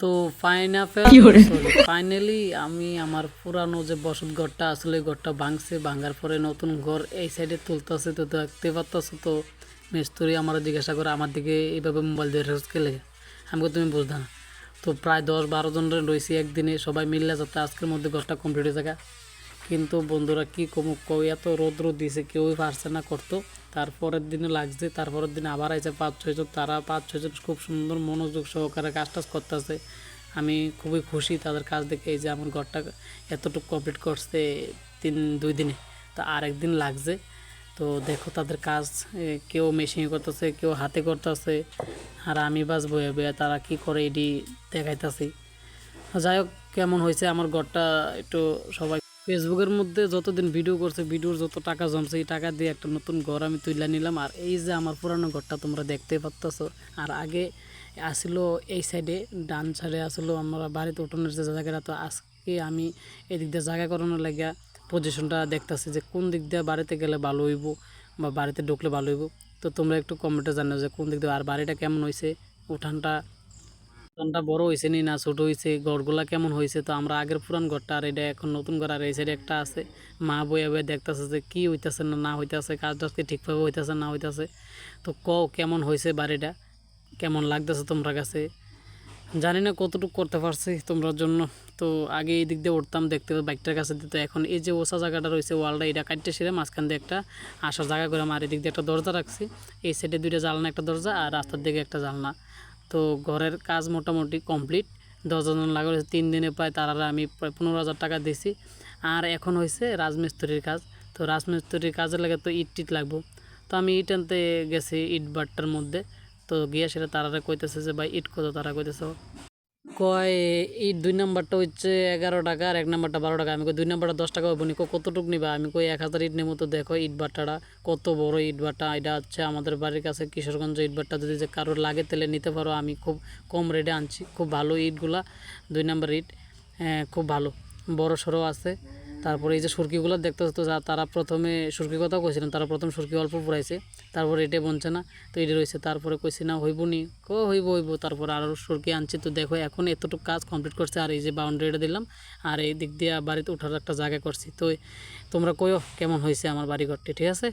তো ফাইনালি আমি আমার পুরানো যে বসত ঘরটা আসলে ঘরটা ভাঙছে ভাঙার পরে নতুন ঘর এই সাইডে তুলতেছে তো দেখতে পারতেছ তো। মিস্ত্রি আমার জিজ্ঞাসা করে আমার দিকে এইভাবে মোবাইল দিয়ে রেস খেলে আমাকে তুমি বুঝতাম না। তো প্রায় দশ বারো জন রয়েছি একদিনে সবাই মিললে যাতে আজকের মধ্যে ঘরটা কমপ্লিট হয়ে যায় কিন্তু বন্ধুরা কি কমু কই এত রোদ রোদ দিয়েছে কেউই পারছে না করতো। তারপরের দিনে লাগছে, তারপরের দিনে আবার আইছে পাঁচ ছয়জন তারা পাঁচ ছয়জন খুব সুন্দর মনোযোগ সহকারে কাজ টাজ করতেছে। আমি খুবই খুশি তাদের কাজ দেখে, এই যে আমার ঘরটা এতটুকু কমপ্লিট করছে তিন, দুই দিনে। তো আর একদিন লাগছে। তো দেখো তাদের কাজ কেউ মেশিনে করতেছে, কেউ হাতে করতেছে। আর আমি বাস বয়ে বয়ে তারা কি করে এটি দেখাইতেছি। যাই হোক, কেমন হয়েছে আমার ঘরটা একটু সবাই ফেসবুকের মধ্যে যতদিন ভিডিও করছে ভিডিওর যত টাকা জমছে, এই টাকা দিয়ে একটা নতুন ঘর আমি তুলে নিলাম। আর এই যে আমার পুরানো ঘরটা তোমরা দেখতে পাচ্ছ আর আগে আসিল এই সাইডে ডান সাইডে আসলো আমরা বাড়িতে উঠোনের যে জায়গাটা, তো আজকে আমি এদিক দিয়ে জায়গা করানোর লাগিয়া পজিশনটা দেখতেছি যে কোন দিক দিয়ে বাড়িতে গেলে ভালো হইব বা বাড়িতে ঢুকলে ভালো হইব। তো তোমরা একটু কমেন্টে জানাও যে কোন দিক দিয়ে আর বাড়িটা কেমন হয়েছে উঠানটা উঠানটা বড় হয়েছে নি না, ছোট হয়েছে ঘরগুলা কেমন হয়েছে তো আমরা আগের পুরান ঘরটা আর এটা এখন নতুন ঘর আর এই সাইডে একটা আছে। মা বইয়া বইয়া দেখতেছে যে কি হইতেছে না না হইতেছে কাজ টাজ কি ঠিকভাবে হইতেছে, না হইতেছে। তো কও কেমন হয়েছে বাড়িটা? কেমন লাগতেছে তোমরা কাছে? জানি না কতটুকু করতে পারছি তোমরার জন্য। তো আগে এই দিক দিয়ে উঠতাম, দেখতে বাইকটার কাছে দিত এখন এই যে ওসা জায়গাটা রয়েছে, ওয়ালটা এটা কাটতে সেরে মাঝখান দিয়ে একটা আসার জায়গা করে আমার এদিক দিয়ে একটা দরজা রাখছি। এই সাইডে দুইটা জানলা, একটা দরজা আর রাস্তার দিকে একটা জানলা। তো ঘরের কাজ মোটামুটি কমপ্লিট। দশজন লাগা হয়েছে, তিন দিনে প্রায় তারা আমি প্রায় পনেরো হাজার টাকা দিয়েছি আর এখন হয়েছে রাজমিস্ত্রির কাজ। তো রাজমিস্ত্রির কাজের লাগে তো ইট টিট লাগবো। তো আমি ইট আনতে গেছি ইট বাট্টার মধ্যে। তো গিয়ে সেটা তারা কইতেছে যে, ভাই, ইট কত তারা কইতেছে। কয় এই দুই নাম্বারটা হচ্ছে এগারো টাকা আর এক নাম্বারটা বারো টাকা। আমি কই দুই নাম্বারটা দশ টাকা বনি কতটুক নিবা? আমি কই এক হাজার ইট নেব তো দেখো ইট ভাটাটা কত বড় ইট ভাটা এটা হচ্ছে আমাদের বাড়ির কাছে কিশোরগঞ্জ ইট ভাট্টা যদি যে কারোর লাগে তাহলে নিতে পারো। আমি খুব কম রেটে আনছি। খুব ভালো ইটগুলা দুই নাম্বার ইট। হ্যাঁ, খুব ভালো। বড় সড়ো আছে। তারপরে এই যে সুরকিগুলো দেখতে হতো যা তারা প্রথমে সুরকির কথাও কইছিলেন, তারা প্রথম সুরকি অল্প পুরাইছে, তারপরে এটা বনছে না, তো এটা রয়েছে। তারপরে কইছে, না, হইব নি। ক, হইব হইব। তারপরে আরও সুরকি আনছি, তো দেখো এখন এতটুকু কাজ কমপ্লিট করছে, আর এই যে বাউন্ডারিটা দিলাম, আর এই দিক দিয়ে বাড়িতে উঠার একটা জায়গা করছি। তো তোমরা কইও কেমন হয়েছে আমার বাড়িঘরটি, ঠিক আছে?